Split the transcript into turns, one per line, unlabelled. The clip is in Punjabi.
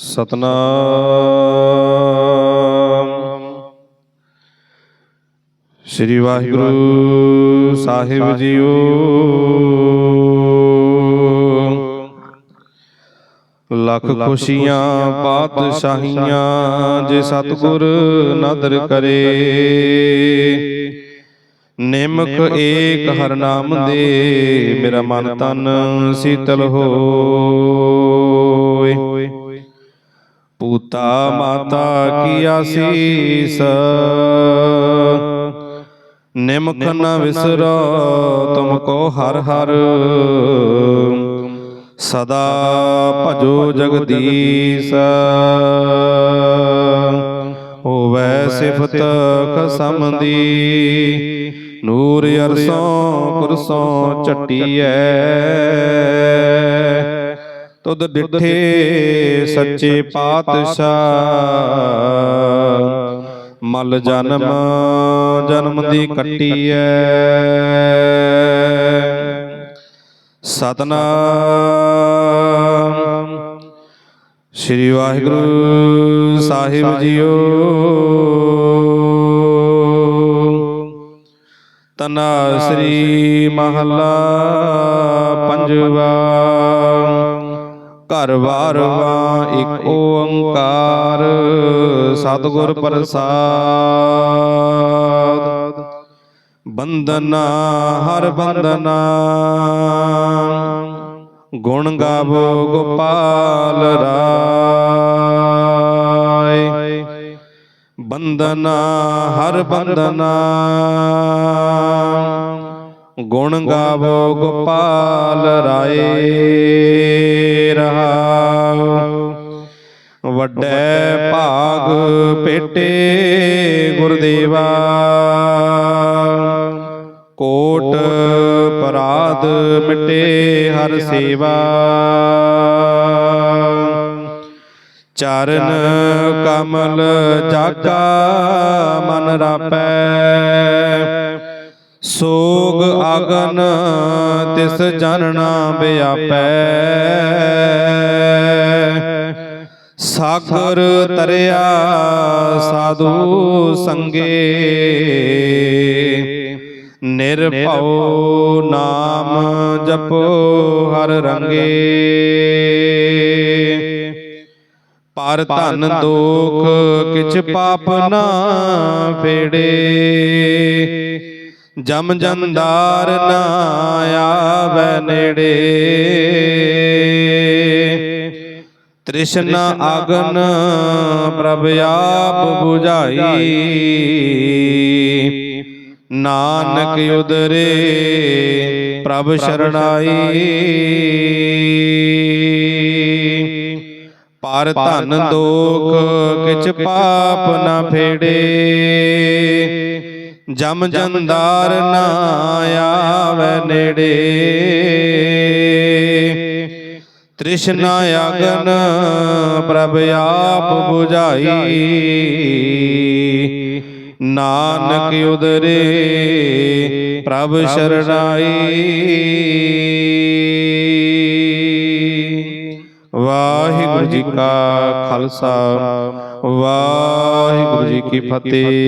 ਸਤਨਾਮ। ਸ੍ਰੀ ਵਾਹਿਗੁਰੂ ਸਾਹਿਬ ਜੀਓ। ਲੱਖ ਖੁਸ਼ੀਆਂ ਪਾਤਸ਼ਾਹੀਆਂ ਜੇ ਸਤਿਗੁਰ ਨਦਰ ਕਰੇ। ਨਿਮਕ ਏਕ ਹਰ ਨਾਮ ਦੇ। ਮੇਰਾ ਮਨ ਤਨ ਸੀਤਲ ਹੋਏ ਪੂਤਾ ਮਾਤਾ ਕੀ ਆਸੀਸ। ਨਿਮਖ ਨ ਵਿਸਰੋ ਤੁਮ ਕੋ ਹਰ ਹਰ। ਸਦਾ ਭਜੋ ਜਗਦੀਸ਼। ਹੋਵੈ ਸਿਫਤ ਖਸਮ ਦੀ। ਨੂਰ ਅਰਸੋਂ ਕੁਰਸੋਂ ਚਟੀਐ ਤੁਧ ਡਿਠੇ ਸੱਚੇ ਪਾਤਸ਼ਾਹ। ਮਲ ਜਨਮ ਜਨਮ ਦੀ ਕੱਟੀਐ ਸਤਨਾਮ। ਸ੍ਰੀ ਵਾਹਿਗੁਰੂ ਸਾਹਿਬ ਜੀਓ। ਤਨਾ ਸ੍ਰੀ ਮਹੱਲਾ ਪੰਜਵਾ। ਘਰ ਵਾਰਵਾ ਇੱਕ ਓੰਕਾਰ। ਸਤਿਗੁਰ ਪ੍ਰਸਾਦ। ਬੰਦਨਾ ਹਰ ਬੰਦਨਾ ਗੁਣ ਗਾਵੋ ਗੋਪਾਲ ਰਾਏ। ਬੰਦਨਾ ਹਰ ਬੰਦਨਾ ਗੁਣ ਗਾਵੋ ਗੋਪਾਲ ਰਾਏ। ਰਹਾਉ ਵੱਡੇ ਭਾਗ ਪੇਟੇ ਗੁਰਦੇਵਾ। ਕੋਟ ਪਰਾਧ ਮਿਟੇ ਹਰ ਸੇਵਾ। ਚਰਨ ਕਮਲ ਜਾਗਾ ਮਨ ਰਾਪੈ। ਸੋਗ ਆਗਨ ਤਿਸ ਜਨਨਾ ਬਿਆਪੈ ਸਾਗਰ ਤਰਿਆ ਸਾਧੂ ਸੰਗੇ। ਨਿਰਭਉ ਨਾਮ ਜਪੋ ਹਰ ਰੰਗੇ। ਪਰ ਧਨ ਦੋਖ ਕਿਛ ਪਾਪ ਨਾ ਫੇੜੇ ਜਮ ਜੰਦਾਰ ਨਾ ਆਵੇ ਨੇੜੇ। ਤ੍ਰਿਸ਼ਨਾ ਆਗਨ ਪ੍ਰਭ ਆਪ 부ਝਾਈ। ਨਾਨਕ ਉਦਰੇ ਪ੍ਰਭ ਸ਼ਰਣਾਈ। ਪਰ ਧਨ ਦੋਖ ਕਿਛ ਪਾਪ ਨਾ ਫੇੜੇ। ਜਮ ਜੰਦਾਰ ਨਾ ਆਵੇ ਨੇੜੇ। ਤ੍ਰਿਸ਼ਨਾ ਆਗਨ ਪ੍ਰਭ ਆਪ 부ਝਾਈ। ਨਾਨਕ ਉਦਰੇ ਪ੍ਰਭ ਸ਼ਰਣਾਈ ਵਾਹਿਗੁਰੂ ਜੀ ਕਾ ਖਾਲਸਾ। ਵਾਹਿਗੁਰੂ ਜੀ ਕੀ ਫਤਿਹ।